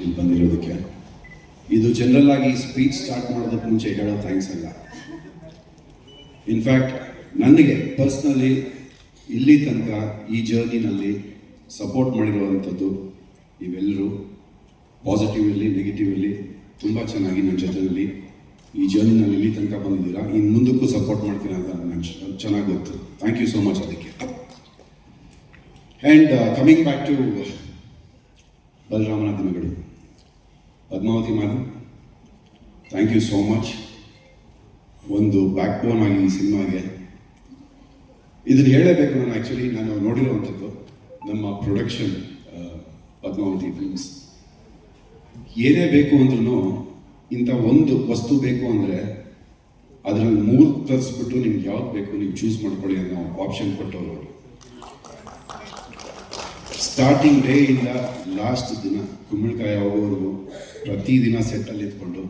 ಇಲ್ಲಿ ಬಂದಿರೋದಕ್ಕೆ. ಇದು ಜನರಲ್ ಆಗಿ ಸ್ಪೀಚ್ ಸ್ಟಾರ್ಟ್ ಮಾಡೋದಕ್ಕೆ ಮುಂಚೆ ಹೇಳೋ ಥ್ಯಾಂಕ್ಸ್ ಅಲ್ಲ. ಇನ್ಫ್ಯಾಕ್ಟ್ ನನಗೆ ಪರ್ಸ್ನಲಿ ಇಲ್ಲಿ ತನಕ ಈ ಜರ್ನಿನಲ್ಲಿ ಸಪೋರ್ಟ್ ಮಾಡಿರುವಂಥದ್ದು ನೀವೆಲ್ಲರೂ ಪಾಸಿಟಿವಲ್ಲಿ ನೆಗೆಟಿವಲ್ಲಿ ತುಂಬ ಚೆನ್ನಾಗಿ ನನ್ನ ಜೊತೆಯಲ್ಲಿ ಈ ಜರ್ನಿನಲ್ಲಿ ಇಲ್ಲಿ ತನಕ ಬಂದಿದ್ದೀರಾ? ಇನ್ನು ಮುಂದಕ್ಕೂ ಸಪೋರ್ಟ್ ಮಾಡ್ತೀನಿ ಅಂತ ನನಗೆ ಚೆನ್ನಾಗಿ ಗೊತ್ತು. ಥ್ಯಾಂಕ್ ಯು ಸೋ ಮಚ್ ಅದಕ್ಕೆ. ಆ್ಯಂಡ್ ಕಮಿಂಗ್ ಬ್ಯಾಕ್ ಟು ಬಲರಾಮನ ದಿನಗಳು. Padmavati madam thank you so much ಒಂದು ಬ್ಯಾಕ್ ಬೋನ್ ಆಗಿ ಈ ಸಿನಿಮಾಗೆ. ಇದನ್ನು ಹೇಳಬೇಕು ನಾನು ಆ್ಯಕ್ಚುಲಿ ನಾನು ನೋಡಿರುವಂಥದ್ದು ನಮ್ಮ ಪ್ರೊಡಕ್ಷನ್ ಪದ್ಮಾವತಿ ಫಿಲ್ಮ್ಸ್ ಏನೇ ಬೇಕು ಅಂದ್ರೂ ಇಂಥ ಒಂದು ವಸ್ತು ಬೇಕು ಅಂದರೆ ಅದರಲ್ಲಿ ಮೂರು ತರಿಸ್ಬಿಟ್ಟು ನಿಮ್ಗೆ ಯಾವ್ದು ಬೇಕು ನೀವು ಚೂಸ್ ಮಾಡ್ಕೊಳ್ಳಿ ಅನ್ನೋ ಆಪ್ಷನ್ ಕೊಟ್ಟವರು ಸ್ಟಾರ್ಟಿಂಗ್ ಡೇ ಇಂದ ಲಾಸ್ಟ್ ದಿನ ಕುಂಬಳಕಾಯಿ ಆಗೋವರೆಗೂ ಪ್ರತಿದಿನ ಸೆಟ್ಟಲ್ಲಿ ಇದ್ಕೊಂಡು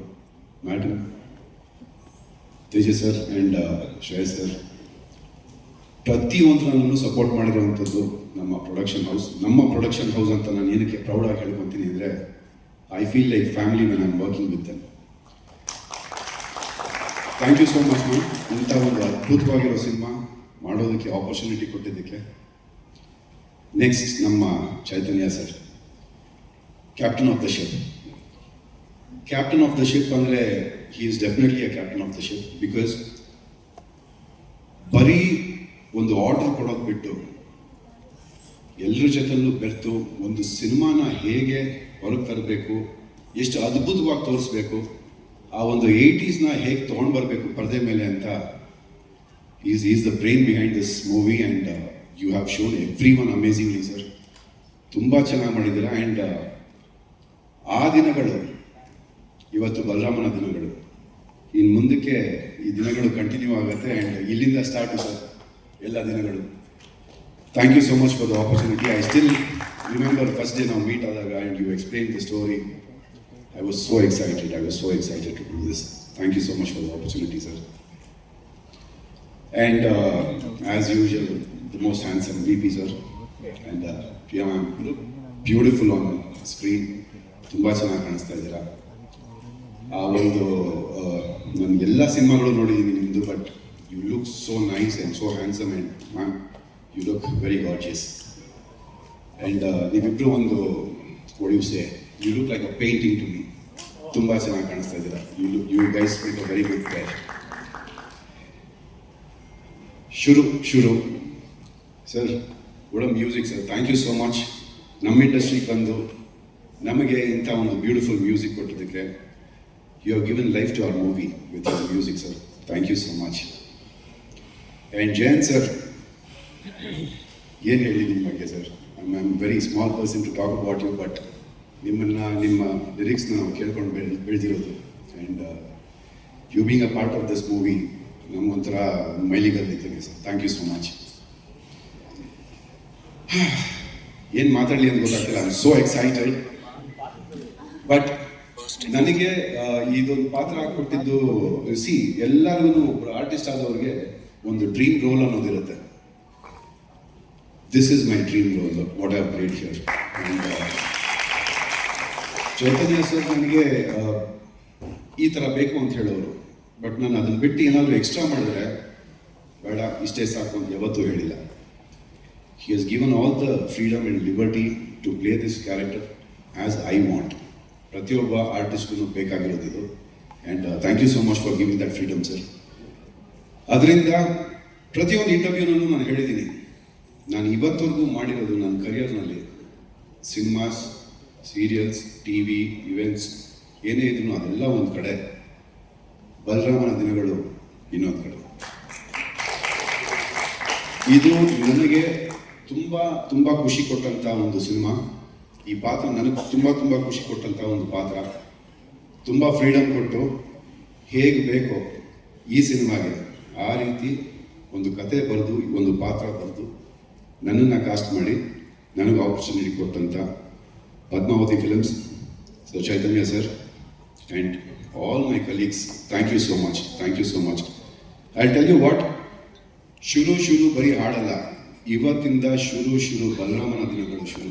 madam Tejas sir and Shreya sir ಪ್ರತಿಯೊಂದರಲ್ಲೂ ಸಪೋರ್ಟ್ ಮಾಡಿರುವಂಥದ್ದು ನಮ್ಮ ಪ್ರೊಡಕ್ಷನ್ ಹೌಸ್ ನಮ್ಮ ಪ್ರೊಡಕ್ಷನ್ ಹೌಸ್ ಅಂತ ನಾನು ಏನಕ್ಕೆ ಪ್ರೌಡಾಗಿ ಹೇಳ್ಕೊತೀನಿ ಅಂದರೆ I feel like family when I'm working with them thank you so much ma'am ಇಂಥ ಒಂದು ಅದ್ಭುತವಾಗಿರೋ ಸಿನಿಮಾ ಮಾಡೋದಕ್ಕೆ ಆಪರ್ಚುನಿಟಿ ಕೊಟ್ಟಿದ್ದಕ್ಕೆ. ನೆಕ್ಸ್ಟ್ ನಮ್ಮ Chaitanya sir captain of the ship captain of the ship ಅಂದರೆ he is definitely a captain of the ship because ಬರೀ ಒಂದು order ಕೊಡೋದು ಬಿಟ್ಟು ಎಲ್ಲರ ಜೊತೆಲೂ ಬೆರೆತು ಒಂದು ಸಿನಿಮಾನ ಹೇಗೆ ಹೊರಗೆ ತರಬೇಕು, ಎಷ್ಟು ಅದ್ಭುತವಾಗಿ ತೋರಿಸ್ಬೇಕು, ಆ ಒಂದು ಏಯ್ಟೀಸ್ನ ಹೇಗೆ ತೊಗೊಂಡು ಬರಬೇಕು ಪರದೆ ಮೇಲೆ ಅಂತ is is the brain behind this movie and you have shown everyone amazingly sir ತುಂಬ ಚೆನ್ನಾಗಿ ಮಾಡಿದ್ದೀರಾ ಆ್ಯಂಡ್ ಆ ದಿನಗಳು ಇವತ್ತು ಬಲರಾಮನ ದಿನಗಳು. ಇನ್ನು ಮುಂದಕ್ಕೆ ಈ ದಿನಗಳು ಕಂಟಿನ್ಯೂ ಆಗುತ್ತೆ ಆ್ಯಂಡ್ ಇಲ್ಲಿಂದ ಸ್ಟಾರ್ಟ್ ಸರ್ ಎಲ್ಲ ದಿನಗಳು. Thank you so much for the opportunity I still remember first day ನಾವು ಮೀಟ್ ಆದಾಗ and you explain the story I was so excited I was so excited to do this thank you so much for the opportunity sir and as usual the most handsome B P sir and beautiful on screen. ತುಂಬ ಚೆನ್ನಾಗಿ ಕಾಣಿಸ್ತಾ ಇದ್ದೀರಾ. ಆ ಒಂದು ನಾನು ಎಲ್ಲ ಸಿನಿಮಾಗಳು ನೋಡಿದ್ದೀನಿ ನಿಮ್ಮದು but you look so nice and so handsome and ma'am you look very gorgeous and ನೀವಿಬ್ಬರು ಒಂದು ಒಡಿಯುಸೆ you look like a painting to me ತುಂಬ ಚೆನ್ನಾಗಿ ಕಾಣಿಸ್ತಾ ಇದ್ದೀರಾ. You look you guys make a very good player ಶುರು ಶುರು. Sir good music sir thank you so much ನಮ್ಮ ಇಂಡಸ್ಟ್ರಿಗೆ ಬಂದು ನಮಗೆ ಇಂಥ ಒಂದು ಬ್ಯೂಟಿಫುಲ್ ಮ್ಯೂಸಿಕ್ ಕೊಟ್ಟಿದ್ದಕ್ಕೆ you have given life to our movie with your music, sir. Thank you so much. And Jayant sir ಏನು ಹೇಳಿ ನಿಮ್ಮ ಬಗ್ಗೆ sir I am very small person to talk about you but ನಿಮ್ಮನ್ನು ನಿಮ್ಮ ಲಿರಿಕ್ಸ್ನ ನಾವು ಕೇಳ್ಕೊಂಡು ಬೆಳ್ ಬೆಳೆದಿರೋದು and you being a part of this movie ನಮಗೊಂಥರ ಮೈಲಿಗಲ್ಲಿದ್ದೇನೆ sir thank you so much ಏನು ಮಾತಾಡಲಿ ಅಂತ ಗೊತ್ತಾಗ್ತಿಲ್ಲ ಐ ಸೋ ಎಕ್ಸೈಟೆಡ್ ಬಟ್ ನನಗೆ ಇದೊಂದು ಪಾತ್ರ ಹಾಕ್ಕೊಟ್ಟಿದ್ದು ಸಿ, ಎಲ್ಲರಿಗೂ ಒಬ್ಬರು ಆರ್ಟಿಸ್ಟ್ ಆದವ್ರಿಗೆ ಒಂದು dream role ಅನ್ನೋದಿರುತ್ತೆ. This is my dream role what I played here Chaitanya sir ನನಗೆ ಈ ಥರ ಬೇಕು ಅಂತ ಹೇಳೋರು. ಬಟ್ ನಾನು ಅದನ್ನು ಬಿಟ್ಟು ಏನಾದರೂ ಎಕ್ಸ್ಟ್ರಾ ಮಾಡಿದ್ರೆ, ಬೇಡ, ಇಷ್ಟೇ ಸಾಕು ಅಂತ ಯಾವತ್ತೂ ಹೇಳಿಲ್ಲ. He has given all the freedom and liberty to play this character as I want ಪ್ರತಿಯೊಬ್ಬ ಆರ್ಟಿಸ್ಟ್ಗೂ ಬೇಕಾಗಿರೋದು and thank you so much for giving that freedom sir ಅದರಿಂದ ಪ್ರತಿಯೊಂದು ಇಂಟರ್ವ್ಯೂನಲ್ಲೂ ನಾನು ಹೇಳಿದ್ದೀನಿ. ನಾನು ಇವತ್ತವರೆಗೂ ಮಾಡಿರೋದು ನನ್ನ ಕರಿಯರ್ನಲ್ಲಿ cinemas serials T V events ಏನೇ ಇದ್ರು ಅದೆಲ್ಲ ಒಂದು ಕಡೆ. ಬಲರಾಮನ ದಿನಗಳು ಇನ್ನೊಂದು ಕಡೆ. ಇದು ನನಗೆ ತುಂಬ ತುಂಬ ಖುಷಿ ಕೊಟ್ಟಂಥ ಒಂದು ಸಿನಿಮಾ. ಈ ಪಾತ್ರ ನನಗೆ ತುಂಬ ತುಂಬ ಖುಷಿ ಕೊಟ್ಟಂಥ ಒಂದು ಪಾತ್ರ. ತುಂಬ ಫ್ರೀಡಮ್ ಕೊಟ್ಟು ಹೇಗೆ ಬೇಕೋ ಈ ಸಿನಿಮಾಗೆ ಆ ರೀತಿ ಒಂದು ಕತೆ ಬರೆದು ಒಂದು ಪಾತ್ರ ಬರೆದು ನನ್ನನ್ನು ಕಾಸ್ಟ್ ಮಾಡಿ ನನಗೆ ಆಪರ್ಚುನಿಟಿ ಕೊಟ್ಟಂತ Padmavati films so Chaitanya sir and all my colleagues thank you so much thank you so much I tell you what ಶುರು ಶುರು ಬರೀ ಹಾಡಲ್ಲ. ಇವತ್ತಿಂದ ಶುರು ಶುರು ಬಲರಾಮನ ದಿನಗಳು ಶುರು.